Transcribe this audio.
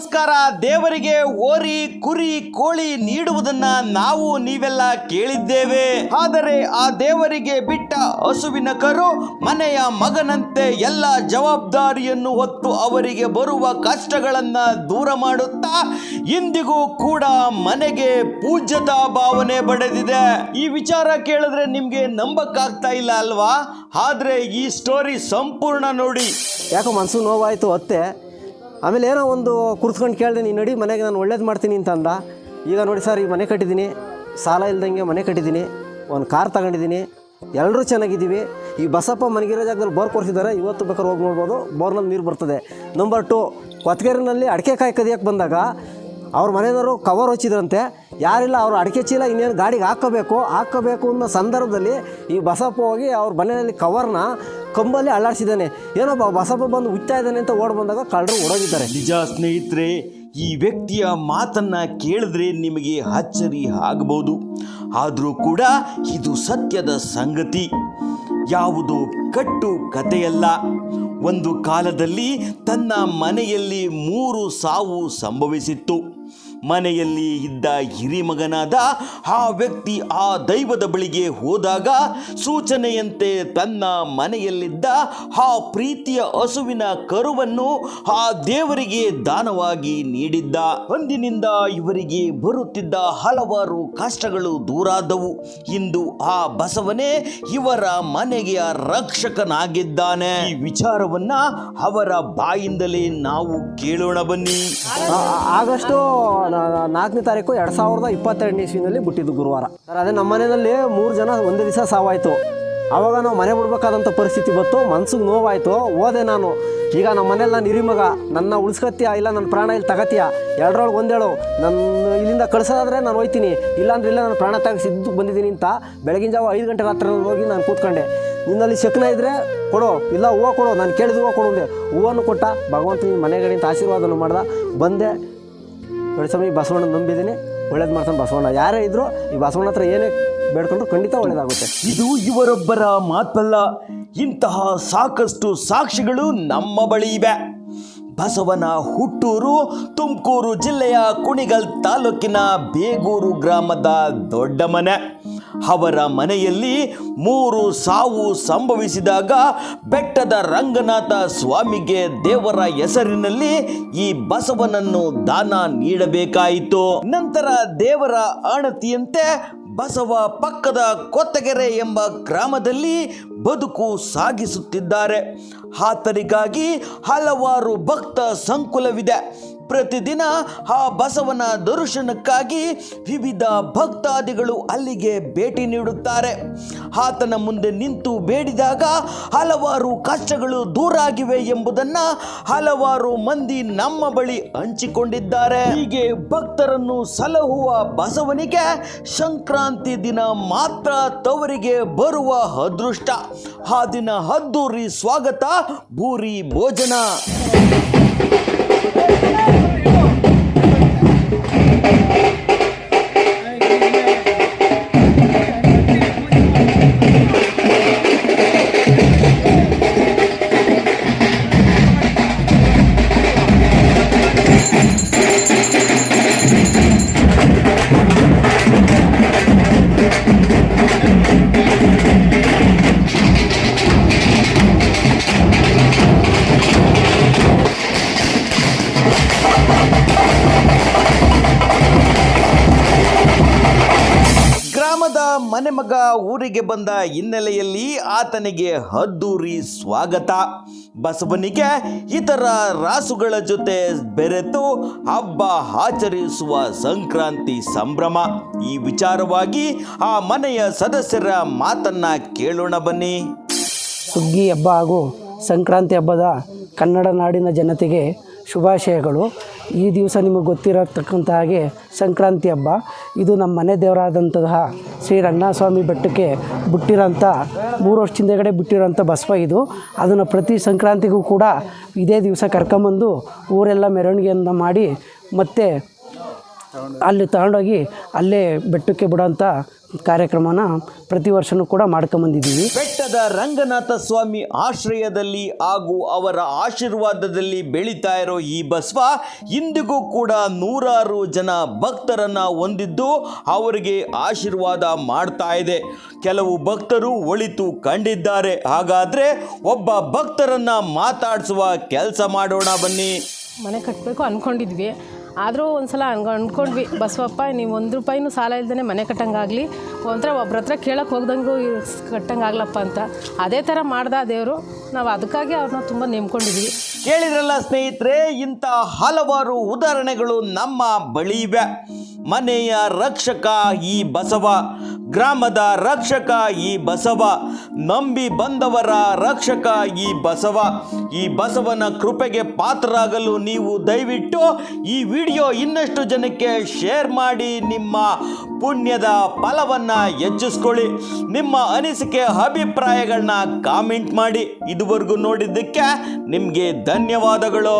ನಮಸ್ಕಾರ. ದೇವರಿಗೆ ಓರಿ, ಕುರಿ, ಕೋಳಿ ನೀಡುವುದನ್ನ ನಾವು ನೀವೆಲ್ಲ ಕೇಳಿದ್ದೇವೆ. ಆದರೆ ಆ ದೇವರಿಗೆ ಬಿಟ್ಟ ಹಸುವಿನ ಕರು, ಮನೆಯ ಮಗನಂತೆ ಎಲ್ಲ ಜವಾಬ್ದಾರಿಯನ್ನು ಹೊತ್ತು ಅವರಿಗೆ ಬರುವ ಕಷ್ಟಗಳನ್ನ ದೂರ ಮಾಡುತ್ತಾ, ಇಂದಿಗೂ ಕೂಡ ಮನೆಗೆ ಪೂಜ್ಯತಾ ಭಾವನೆ ಪಡೆದಿದೆ ಈ ವಿಚಾರ ಕೇಳಿದ್ರೆ ನಿಮ್ಗೆ ನಂಬಕ್ಕಾಗ್ತಾ ಇಲ್ಲ ಅಲ್ವಾ? ಆದ್ರೆ ಈ ಸ್ಟೋರಿ ಸಂಪೂರ್ಣ ನೋಡಿ. ಯಾಕೋ ಮನ್ಸು ನೋವಾಯ್ತು ಅತ್ತೆ ಆಮೇಲೆ ಏನೋ ಒಂದು ಕುರ್ಸ್ಕೊಂಡು ಕೇಳಿದೆ, ನೀನು ನಡಿ, ಮನೆಗೆ ನಾನು ಒಳ್ಳೇದು ಮಾಡ್ತೀನಿ ಅಂತ ಅಂದ ಈಗ ನೋಡಿ ಸರ್, ಈಗ ಮನೆ ಕಟ್ಟಿದ್ದೀನಿ. ಸಾಲ ಇಲ್ದಂಗೆ ಮನೆ ಕಟ್ಟಿದ್ದೀನಿ. ಒಂದು ಕಾರ್ ತಗೊಂಡಿದ್ದೀನಿ. ಎಲ್ಲರೂ ಚೆನ್ನಾಗಿದ್ದೀವಿ. ಈ ಬಸಪ್ಪ ಮನಗಿರೋ ಜಾಗದಲ್ಲಿ ಬೋರ್ ಕೊರ್ಸಿದ್ದಾರೆ. ಇವತ್ತು ಬೇಕಾದ್ರೆ ಹೋಗಿ ನೋಡ್ಬೋದು. ಬೋರ್ನಲ್ಲಿ ನೀರು ಬರ್ತದೆ. ನಂಬರ್ ಟು ಕೊತ್ಗೆರೆನಲ್ಲಿ ಅಡಿಕೆ ಕಾಯಿ ಕದಿಯಕ್ಕೆ ಬಂದಾಗ ಅವ್ರ ಮನೆಯವರು ಕವರ್ ಹಚ್ಚಿದ್ರಂತೆ. ಯಾರಿಲ್ಲ, ಅವ್ರು ಅಡಿಕೆ ಚೀಲ ಇನ್ನೇನು ಗಾಡಿಗೆ ಹಾಕೋಬೇಕು ಹಾಕೋಬೇಕು ಅನ್ನೋ ಸಂದರ್ಭದಲ್ಲಿ ಈ ಬಸಪ್ಪ ಹೋಗಿ ಅವ್ರ ಮನೆಯಲ್ಲಿ ಕವರ್ನ ಕಂಬಲ್ಲಿ ಅಳ್ಳಾಡ್ಸಿದ್ದಾನೆ ಏನೋ ಬಸಪ್ಪ ಬಂದು ಉಚ್ಚ ಇದ್ದಾನೆ ಅಂತ ಓಡ್ ಬಂದಾಗ ಕಳ್ಳರು ಓಡೋಗಿದ್ದಾರೆ. ನಿಜ ಸ್ನೇಹಿತರೆ, ಈ ವ್ಯಕ್ತಿಯ ಮಾತನ್ನ ಕೇಳಿದ್ರೆ ನಿಮಗೆ ಅಚ್ಚರಿ ಆಗಬಹುದು ಆದರೂ ಕೂಡ ಇದು ಸತ್ಯದ ಸಂಗತಿ. ಯಾವುದು ಕಟ್ಟು ಕಥೆಯಲ್ಲ. ಒಂದು ಕಾಲದಲ್ಲಿ ತನ್ನ ಮನೆಯಲ್ಲಿ ಮೂರು ಸಾವು ಸಂಭವಿಸಿತ್ತು. ಮನೆಯಲ್ಲಿ ಇದ್ದ ಹಿರಿಮಗನಾದ ಆ ವ್ಯಕ್ತಿ ಆ ದೈವದ ಬಳಿಗೆ ಹೋದಾಗ ಸೂಚನೆಯಂತೆ ತನ್ನ ಮನೆಯಲ್ಲಿದ್ದ ಆ ಪ್ರೀತಿಯ ಹಸುವಿನ ಕರುವನ್ನು ಆ ದೇವರಿಗೆ ದಾನವಾಗಿ ನೀಡಿದ್ದ. ಅಂದಿನಿಂದ ಇವರಿಗೆ ಬರುತ್ತಿದ್ದ ಹಲವಾರು ಕಷ್ಟಗಳು ದೂರಾದವು. ಇಂದು ಆ ಬಸವನೇ ಇವರ ಮನೆಗೆಯ ರಕ್ಷಕನಾಗಿದ್ದಾನೆ. ಈ ವಿಚಾರವನ್ನ ಅವರ ಬಾಯಿಂದಲೇ ನಾವು ಕೇಳೋಣ ಬನ್ನಿ. ಆ- ಆ- ಆಗಸ್ಟು ನಾ- ನಾ- ನಾಲ್ಕನೇ ತಾರೀಕು ಎರಡು ಸಾವಿರದ ಇಪ್ಪತ್ತೆರಡನೇ ಇಸ್ವಿನಲ್ಲಿ ಬಿಟ್ಟಿದ್ದು ಗುರುವಾರ. ಸರ್, ಅದೇ ನಮ್ಮ ಮನೆಯಲ್ಲಿ ಮೂರು ಜನ ಒಂದೇ ದಿವಸ ಸಾವಾಯಿತು. ಆವಾಗ ನಾವು ಮನೆ ಬಿಡ್ಬೇಕಾದಂಥ ಪರಿಸ್ಥಿತಿ ಬಂತು, ಮನ್ಸಿಗೆ ನೋವಾಯಿತು, ಹೋದೆ ನಾನು. ಈಗ ನಮ್ಮ ಮನೇಲಿ ನಾನು ಹಿರಿಮಗ ನನ್ನ ಉಳಿಸ್ಕತ್ತೀಯ ಇಲ್ಲ, ನನ್ನ ಪ್ರಾಣ ಇಲ್ಲಿ ತಗತ್ತೀಯ? ಎರಡರೊಳಗೆ ಒಂದೇಳು ನನ್ನ ಇಲ್ಲಿಂದ ಕಳ್ಸೋದಾದ್ರೆ ನಾನು ಹೋಯ್ತೀನಿ, ಇಲ್ಲಾಂದ್ರೆ ಇಲ್ಲ ನಾನು ಪ್ರಾಣ ತೆಗೆಸಿ ಸಿದ್ದು ಬಂದಿದ್ದೀನಿ ಅಂತ ಬೆಳಗಿನ ಜಾವ ಐದು ಗಂಟೆ ಹತ್ರ ಹೋಗಿ ನಾನು ಕೂತ್ಕೊಂಡೆ. ನಿನ್ನಲ್ಲಿ ಶಕ್ನ ಇದ್ದರೆ ಕೊಡು, ಇಲ್ಲ ಹೂವು ಕೊಡು, ನಾನು ಕೇಳಿದ ಹೂವು ಕೊಡು ಅಂದೆ. ಹೂವನ್ನು ಕೊಟ್ಟ, ಭಗವಂತ ನಿನ್ನ ಮನೆಗಳಿಂದ ಆಶೀರ್ವಾದನ ಮಾಡ್ದೆ. ಬಂದೆ ಸ್ವಾಮಿ ಬಸವಣ್ಣ ನಂಬಿದ್ದೀನಿ. ಒಳ್ಳೇದು ಮಾಡ್ತಾನೆ ಬಸವಣ್ಣ. ಯಾರೇ ಇದ್ರು ಈ ಬಸವಣ್ಣ ಹತ್ರ ಏನೇ ಬೇಡ್ಕೊಂಡ್ರು ಖಂಡಿತ ಒಳ್ಳೇದಾಗುತ್ತೆ. ಇದು ಇವರೊಬ್ಬರ ಮಾತಲ್ಲ, ಇಂತಹ ಸಾಕಷ್ಟು ಸಾಕ್ಷಿಗಳು ನಮ್ಮ ಬಳಿ ಇವೆ. ಬಸವನ ಹುಟ್ಟೂರು, ತುಮಕೂರು ಜಿಲ್ಲೆಯ ಕುಣಿಗಲ್ ತಾಲೂಕಿನ ಬೇಗೂರು ಗ್ರಾಮದ ದೊಡ್ಡ ಮನೆ. ಅವರ ಮನೆಯಲ್ಲಿ ಮೂರು ಸಾವು ಸಂಭವಿಸಿದಾಗ ಬೆಟ್ಟದ ರಂಗನಾಥ ಸ್ವಾಮಿಗೆ ದೇವರ ಹೆಸರಿನಲ್ಲಿ ಈ ಬಸವನನ್ನು ದಾನ ನೀಡಬೇಕಾಯಿತು. ನಂತರ ದೇವರ ಆಣತಿಯಂತೆ ಬಸವ ಪಕ್ಕದ ಕೊತ್ತಗೆರೆ ಎಂಬ ಗ್ರಾಮದಲ್ಲಿ ಬದುಕು ಸಾಗಿಸುತ್ತಿದ್ದಾರೆ. ಆತನಿಗಾಗಿ ಹಲವಾರು ಭಕ್ತ ಸಂಕುಲವಿದೆ. ಪ್ರತಿದಿನ ಆ ಬಸವನ ದರ್ಶನಕ್ಕಾಗಿ ವಿವಿಧ ಭಕ್ತಾದಿಗಳು ಅಲ್ಲಿಗೆ ಭೇಟಿ ನೀಡುತ್ತಾರೆ. ಆತನ ಮುಂದೆ ನಿಂತು ಬೇಡಿದಾಗ ಹಲವಾರು ಕಷ್ಟಗಳು ದೂರಾಗಿವೆ ಎಂಬುದನ್ನು ಹಲವಾರು ಮಂದಿ ನಮ್ಮ ಬಳಿ ಹಂಚಿಕೊಂಡಿದ್ದಾರೆ. ಹೀಗೆ ಭಕ್ತರನ್ನು ಸಲಹುವ ಬಸವನಿಗೆ ಸಂಕ್ರಾಂತಿ ದಿನ ಮಾತ್ರ ತವರಿಗೆ ಬರುವ ಅದೃಷ್ಟ. ಆ ದಿನ ಹದ್ದೂರಿ ಸ್ವಾಗತ, ಭೂರಿ ಭೋಜನ. ಮನೆ ಮಗ ಊರಿಗೆ ಬಂದ ಹಿನ್ನೆಲೆಯಲ್ಲಿ ಆತನಿಗೆ ಅದ್ದೂರಿ ಸ್ವಾಗತ. ಬಸವನಿಗೆ ಇತರ ರಾಸುಗಳ ಜೊತೆ ಬೆರೆತು ಹಬ್ಬ ಆಚರಿಸುವ ಸಂಕ್ರಾಂತಿ ಸಂಭ್ರಮ. ಈ ವಿಚಾರವಾಗಿ ಆ ಮನೆಯ ಸದಸ್ಯರ ಮಾತನ್ನ ಕೇಳೋಣ ಬನ್ನಿ. ಸುಗ್ಗಿ ಹಬ್ಬ ಹಾಗೂ ಸಂಕ್ರಾಂತಿ ಹಬ್ಬದ ಕನ್ನಡ ನಾಡಿನ ಜನತೆಗೆ ಶುಭಾಶಯಗಳು. ಈ ದಿವಸ ನಿಮಗೆ ಗೊತ್ತಿರತಕ್ಕಂಥ ಹಾಗೆ ಸಂಕ್ರಾಂತಿ ಹಬ್ಬ. ಇದು ನಮ್ಮ ಮನೆ ದೇವರಾದಂತಹ ಶ್ರೀ ರಂಗನಾಥಸ್ವಾಮಿ ಬೆಟ್ಟಕ್ಕೆ ಬಿಟ್ಟಿರೋಂಥ ಮೂರು ವರ್ಷ ಹಿಂದೆಗಡೆ ಬಿಟ್ಟಿರೋಂಥ ಬಸವ ಇದು. ಅದನ್ನು ಪ್ರತಿ ಸಂಕ್ರಾಂತಿಗೂ ಕೂಡ ಇದೇ ದಿವಸ ಕರ್ಕೊಂಬಂದು ಊರೆಲ್ಲ ಮೆರವಣಿಗೆಯನ್ನು ಮಾಡಿ ಮತ್ತೆ ಅಲ್ಲಿ ತಗೊಂಡೋಗಿ ಅಲ್ಲೇ ಬೆಟ್ಟಕ್ಕೆ ಬಿಡೋಂಥ ಕಾರ್ಯಕ್ರಮನ ಪ್ರತಿ ವರ್ಷನೂ ಕೂಡ ಮಾಡ್ಕೊಂಬಂದಿದ್ದೀವಿ ಬೆಟ್ಟದ ರಂಗನಾಥ ಸ್ವಾಮಿ ಆಶ್ರಯದಲ್ಲಿ ಹಾಗೂ ಅವರ ಆಶೀರ್ವಾದದಲ್ಲಿ ಬೆಳೀತಾ ಇರೋ ಈ ಬಸವ ಇಂದಿಗೂ ಕೂಡ ನೂರಾರು ಜನ ಭಕ್ತರನ್ನ ಹೊಂದಿದ್ದು ಅವರಿಗೆ ಆಶೀರ್ವಾದ ಮಾಡ್ತಾ ಇದೆ. ಕೆಲವು ಭಕ್ತರು ಒಳಿತು ಕಂಡಿದ್ದಾರೆ. ಹಾಗಾದ್ರೆ ಒಬ್ಬ ಭಕ್ತರನ್ನ ಮಾತಾಡಿಸುವ ಕೆಲಸ ಮಾಡೋಣ ಬನ್ನಿ. ಮನೆ ಕಟ್ಟಬೇಕು ಅಂದ್ಕೊಂಡಿದ್ವಿ ಆದರೂ ಒಂದು ಸಲ ಹಂಗೆ ಅಂದ್ಕೊಂಡ್ವಿ ಬಸವಪ್ಪ, ನೀವು ಒಂದು ರೂಪಾಯಿನೂ ಸಾಲ ಇಲ್ದೇ ಮನೆ ಕಟ್ಟಂಗಾಗಲಿ. ಒಂಥರ ಒಬ್ರ ಹತ್ರ ಕೇಳಕ್ಕೆ ಹೋಗ್ದಂಗೂ ಕಟ್ಟಂಗಾಗ್ಲಪ್ಪ ಅಂತ. ಅದೇ ಥರ ಮಾಡ್ದ ದೇವರು. ನಾವು ಅದಕ್ಕಾಗಿ ಅವ್ರನ್ನ ತುಂಬ ನೆಮ್ಕೊಂಡಿದ್ವಿ. ಕೇಳಿದ್ರಲ್ಲ ಸ್ನೇಹಿತರೆ, ಇಂಥ ಹಲವಾರು ಉದಾಹರಣೆಗಳು ನಮ್ಮ ಬಳಿ ಇವೆ. ಮನೆಯ ರಕ್ಷಕ ಈ ಬಸವ. ಗ್ರಾಮದ ರಕ್ಷಕ ಈ ಬಸವ, ನಂಬಿ ಬಂದವರ ರಕ್ಷಕ ಈ ಬಸವ. ಈ ಬಸವನ ಕೃಪೆಗೆ ಪಾತ್ರರಾಗಲು ನೀವು ದಯವಿಟ್ಟು ಈ ವಿಡಿಯೋ ಇನ್ನಷ್ಟು ಜನಕ್ಕೆ ಶೇರ್ ಮಾಡಿ, ನಿಮ್ಮ ಪುಣ್ಯದ ಫಲವನ್ನು ಹೆಚ್ಚಿಸ್ಕೊಳ್ಳಿ, ನಿಮ್ಮ ಅನಿಸಿಕೆ ಅಭಿಪ್ರಾಯಗಳನ್ನ ಕಾಮೆಂಟ್ ಮಾಡಿ. ಇದುವರೆಗೂ ನೋಡಿದ್ದಕ್ಕೆ ನಿಮಗೆ ಧನ್ಯವಾದಗಳು.